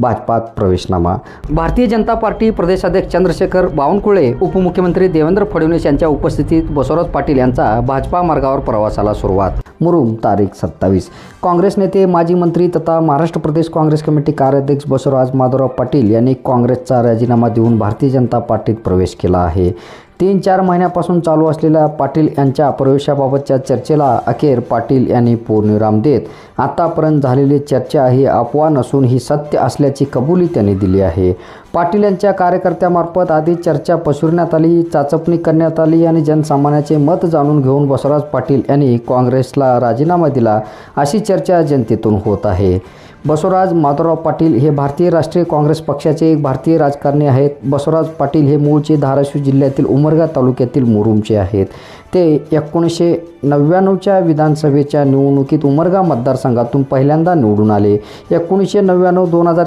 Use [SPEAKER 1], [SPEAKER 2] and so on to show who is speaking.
[SPEAKER 1] भाजपात प्रवेशनामा. भारतीय जनता पार्टी प्रदेशाध्यक्ष चंद्रशेखर बावनकुळे उपमुख्यमंत्री देवेंद्र फडणवीस यांच्या उपस्थितीत बसवराज पाटील यांचा भाजपा मार्गावर प्रवासाला सुरुवात. मुरुम तारीख सत्तावीस. काँग्रेस नेते माजी मंत्री तथा महाराष्ट्र प्रदेश काँग्रेस कमिटी कार्याध्यक्ष बसवराज माधवराव पाटील यांनी काँग्रेसचा राजीनामा देऊन भारतीय जनता पार्टीत प्रवेश केला आहे. तीन चार महिन्यापासून चालू असलेल्या पाटील यांच्या प्रवेशाबाबतच्या चर्चेला अखेर पाटील यांनी पूर्णविराम देत आतापर्यंत झालेली चर्चा ही अफवा नसून ही सत्य असल्याची कबुली त्यांनी दिली आहे. पाटील यांच्या कार्यकर्त्यामार्फत आधी चर्चा पसरण्यात आली. चाचपणी करण्यात आली आणि जनसामान्याचे मत जाणून घेऊन बसवराज पाटील यांनी काँग्रेसला राजीनामा दिला अशी चर्चा जनतेतून होत आहे. बसवराज माधवराव पाटील हे भारतीय राष्ट्रीय काँग्रेस पक्षाचे एक भारतीय राजकारणी आहेत. बसवराज पाटील हे मूळचे धाराशिव जिल्ह्यातील उमरगा तालुक्यातील मुरुमचे आहेत. ते एकोणीसशे नव्याण्णवच्या विधानसभेच्या निवडणुकीत उमरगा मतदारसंघातून पहिल्यांदा निवडून आले. एकोणीसशे नव्याण्णव दोन हजार